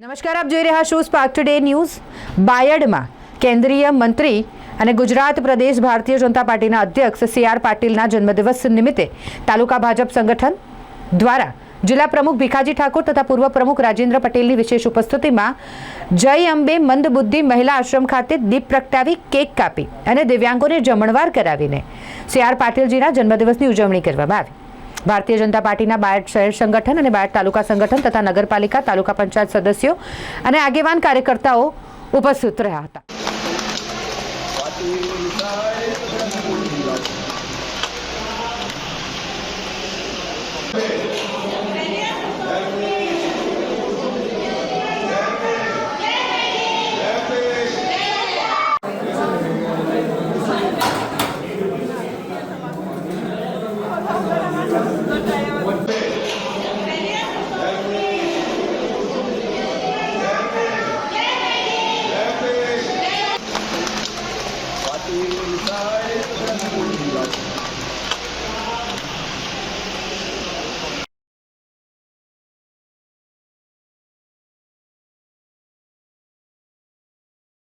નમસ્કાર, આપ જોઈ રહ્યા છો સ્પાર્ક ટુડે ન્યૂઝ બાયડમાં કેન્દ્રીય મંત્રી અને ગુજરાત પ્રદેશ ભારતીય જનતા પાર્ટીના અધ્યક્ષ સી આર પાટીલના જન્મદિવસ નિમિત્તે તાલુકા ભાજપ સંગઠન દ્વારા જિલ્લા પ્રમુખ ભીખાજી ઠાકોર તથા પૂર્વ પ્રમુખ રાજેન્દ્ર પટેલની વિશેષ ઉપસ્થિતિમાં જય અંબે મંદબુદ્ધિ મહિલા આશ્રમ ખાતે દીપ પ્રગટાવી કેક કાપી અને દિવ્યાંગોને જમણવાર કરાવીને સી આર પાટીલજીના જન્મદિવસની ઉજવણી કરવામાં આવી. ભારતીય જનતા પાર્ટીના બાયડ શહેર સંગઠન અને બાયડ તાલુકા સંગઠન તથા નગરપાલિકા, તાલુકા પંચાયત સદસ્યો અને આગેવાન કાર્યકર્તાઓ ઉપસ્થિત રહ્યા હતા. Bye.